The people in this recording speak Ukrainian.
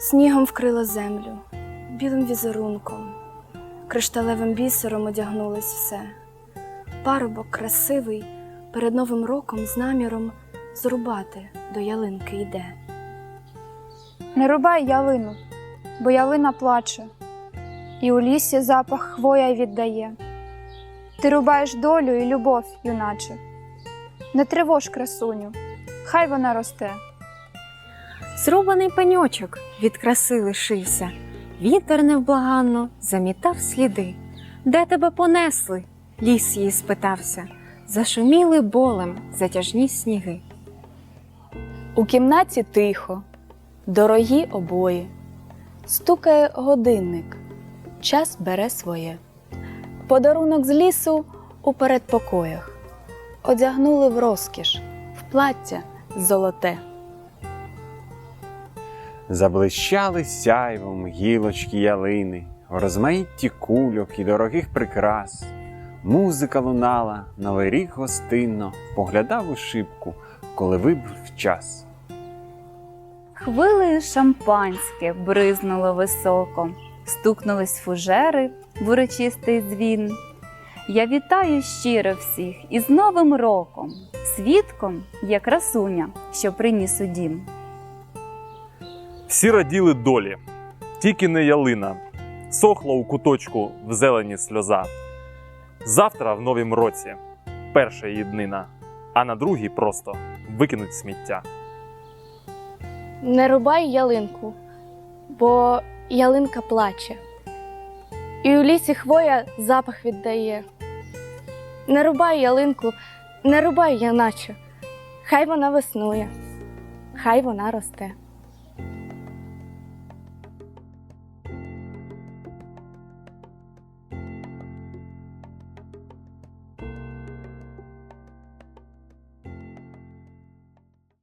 Снігом вкрила землю, білим візерунком, кришталевим бісером одягнулось все. Парубок красивий перед новим роком з наміром зрубати до ялинки йде. Не рубай ялину, бо ялина плаче, і у лісі запах хвоя віддає. Ти рубаєш долю і любов, юначе. Не тривож красуню, хай вона росте. Зрубаний пеньочок від краси лишився, вітер невблаганно замітав сліди. Де тебе понесли? Ліс її спитався, зашуміли болем затяжні сніги. У кімнаті тихо, дорогі обої. Стукає годинник, час бере своє. Подарунок з лісу у передпокоях. Одягнули в розкіш, в плаття золоте. Заблищали сяйвом гілочки ялини, розмаїтті кульок і дорогих прикрас. Музика лунала, новий рік гостинно поглядав у шибку, коли вибув час. Хвилею шампанське бризнуло високо, стукнулись фужери в урочистий дзвін. Я вітаю щиро всіх із Новим роком, свідком є красуня, що приніс у дім. Всі раділи долі, тільки не ялина, сохла у куточку в зелені сльоза. Завтра в новім році перша її а на другій просто викинуть сміття. Не рубай ялинку, бо ялинка плаче, і у лісі хвоя запах віддає. Не рубай ялинку, не рубай яначе, хай вона веснує, хай вона росте.